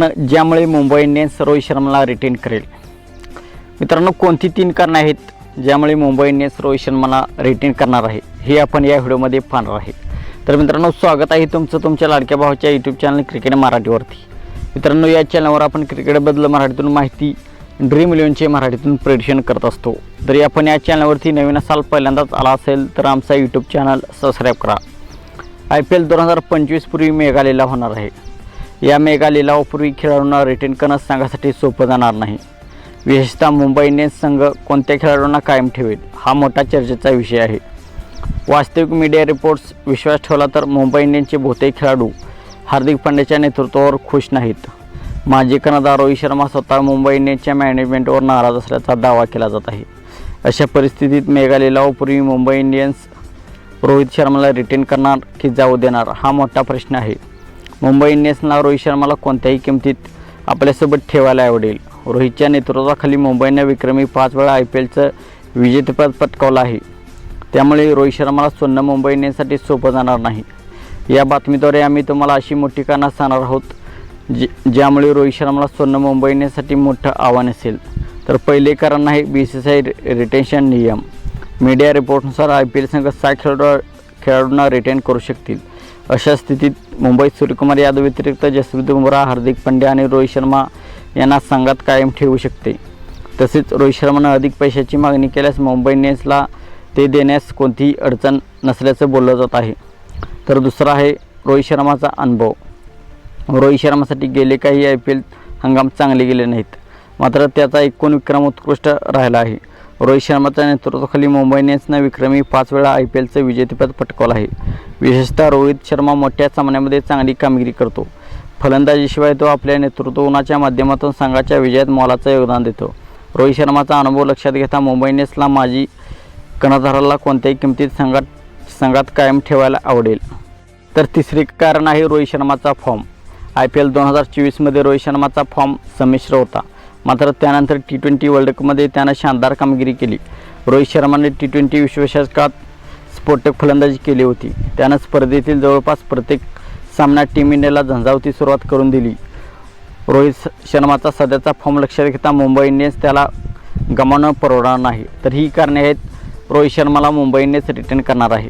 न ज्यामुळे मुंबई इंडियन्स रोहित शर्माला रिटेन करेल. मित्रांनो कोणती तीन कारणं आहेत ज्यामुळे मुंबई इंडियन्स रोहित शर्माला रिटेन करणार आहे? हे आपण या व्हिडिओमध्ये पाहणार आहे. तर मित्रांनो स्वागत आहे तुमचं तुमच्या लाडक्या भावाच्या यूट्यूब चॅनल क्रिकेट मराठीवरती. मित्रांनो या चॅनलवर आपण क्रिकेटबद्दल मराठीतून माहिती ड्रीम इलेव्हनचे मराठीतून प्रेडिशन करत असतो. जरी आपण या चॅनलवरती नवीन असाल पहिल्यांदाच आला असेल तर आमचा यूट्यूब चॅनल सबस्क्राईब करा. आय पी एल दोन हजार पंचवीसपूर्वी पूर्वी लिलाव होणार आहे. या मेगा लिलावापूर्वी खेळाडूंना रिटेन करणं संघासाठी सोपं जाणार नाही. विशेषतः मुंबई इंडियन्स संघ कोणत्या खेळाडूंना कायम ठेवेल हा मोठा चर्चेचा विषय आहे. वास्तविक मीडिया रिपोर्ट्स विश्वास ठेवला तर मुंबई इंडियन्सचे बहुतेक खेळाडू हार्दिक पांड्याच्या नेतृत्वावर खुश नाहीत. माजी कर्णधार रोहित शर्मा स्वतः मुंबई इंडियन्सच्या मॅनेजमेंटवर नाराज असल्याचा दावा केला जात आहे. अशा परिस्थितीत मेगा लिलावापूर्वी मुंबई इंडियन्स रोहित शर्माला रिटेन करणार की जाऊ देणार हा मोठा प्रश्न आहे. मुंबई इंडियन्सला रोहित शर्माला कोणत्याही किमतीत आपल्यासोबत ठेवायला आवडेल. रोहितच्या नेतृत्वाखाली मुंबईने विक्रमी पाच वेळा आय पी एलचं विजेतेपद पटकावलं आहे. त्यामुळे रोहित शर्माला सोडणं मुंबई इंडियन्ससाठी सोपं जाणार नाही. या बातमीद्वारे आम्ही तुम्हाला अशी मोठी कारणं सांगणार आहोत जे ज्यामुळे रोहित शर्माला सोडणं मुंबई इंडियन्ससाठी मोठं आव्हान असेल. तर पहिले कारण आहे B C C I retention नियम. मीडिया रिपोर्टनुसार आय पी एल संघ सहा खेळाडू खेळाडूंना रिटेन करू शकतील. अशा स्थितीत मुंबईत सूर्यकुमार यादव व्यतिरिक्त जसप्रीत बुमराह हार्दिक पांड्या आणि रोहित शर्मा यांना संघात कायम ठेवू शकते. तसेच रोहित शर्मानं अधिक पैशाची मागणी केल्यास मुंबई इंडियन्सला ते देण्यास कोणतीही अडचण नसल्याचं बोललं जात आहे. तर दुसरा आहे रोहित शर्माचा अनुभव. रोहित शर्मासाठी गेले काही आय पी एल हंगाम चांगले गेले नाहीत. मात्र त्याचा एकूण विक्रम उत्कृष्ट राहिला आहे. रोहित शर्माच्या नेतृत्वाखाली मुंबई इंडियन्सनं विक्रमी पाच वेळा आय पी एलचं विजेतेपद पटकावलं आहे. विशेषतः रोहित शर्मा मोठ्या सामन्यामध्ये चांगली कामगिरी करतो. फलंदाजीशिवाय तो आपल्या नेतृत्वगुणाच्या माध्यमातून संघाच्या विजयात मोलाचं योगदान देतो. रोहित शर्माचा अनुभव लक्षात घेता मुंबई इंडियन्सला माजी कर्णधाराला कोणत्याही किमतीत संघात संघात कायम ठेवायला आवडेल. तर तिसरे कारण आहे रोहित शर्माचा फॉर्म. आय पी एल दोन हजार चोवीसमध्ये रोहित शर्माचा फॉर्म संमिश्र होता. मात्र त्यानंतर टी ट्वेंटी वर्ल्ड कपमध्ये त्यानं शानदार कामगिरी केली. रोहित शर्माने टी ट्वेंटी विश्वचषकात स्फोटक फलंदाजी केली होती. त्यानं स्पर्धेतील जवळपास प्रत्येक सामना टीम इंडियाला झंझावती सुरुवात करून दिली. रोहित शर्माचा सध्याचा फॉर्म लक्षात घेता मुंबई इंडियन्स त्याला गमावणं परवडणार नाही. तर ही कारणे आहेत रोहित शर्माला मुंबई इंडियन्स रिटर्न करणार आहे.